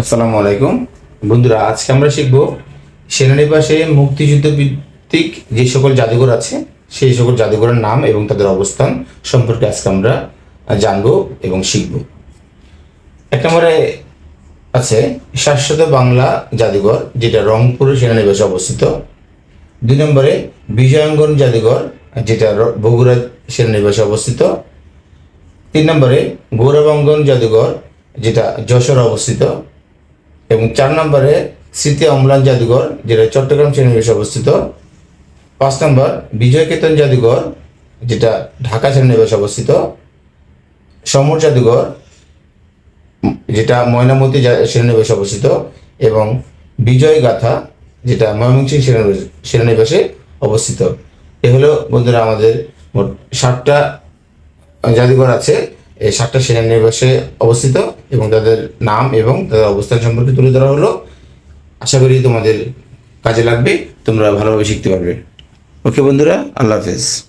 আসসালামু আলাইকুম। বন্ধুরা, আজকে আমরা শিখব সেনানিবাসে মুক্তিযুদ্ধ ভিত্তিক যে সকল জাদুঘর আছে, সেই সকল জাদুঘরের নাম এবং তাদের অবস্থান সম্পর্কে আজকে আমরা জানব এবং শিখব। এক নম্বরে আছে শাশ্বত বাংলা জাদুঘর, যেটা রংপুর সেনানিবাসে অবস্থিত। দুই নম্বরে বিজয়াঙ্গন জাদুঘর, যেটা বগুড়া সেনানিবাসে অবস্থিত। তিন নম্বরে গৌরবাঙ্গন জাদুঘর, যেটা যশোর অবস্থিত। এবং চার নম্বরে স্মৃতি অম্লান জাদুঘর, যেটা চট্টগ্রাম শ্রেণীবেশে অবস্থিত। পাঁচ নম্বর বিজয় কেতন জাদুঘর, যেটা ঢাকা শ্রেণীবেশে অবস্থিত। সমর জাদুঘর, যেটা ময়নামতি শ্রেণীবেশে অবস্থিত। এবং বিজয় গাথা, যেটা শ্রেণী- শ্রেণীবেশে অবস্থিত। এ হলো বন্ধুরা আমাদের মোট ষাটটা জাদুঘর আছে। এই সাতটা সেনানিবাসে অবস্থিত এবং তাদের নাম এবং তাদের অবস্থান সম্পর্কে তুলে ধরা হলো। আশা করি তোমাদের কাজে লাগবে, তোমরা ভালোভাবে শিখতে পারবে। ওকে বন্ধুরা, আল্লাহ হাফেজ।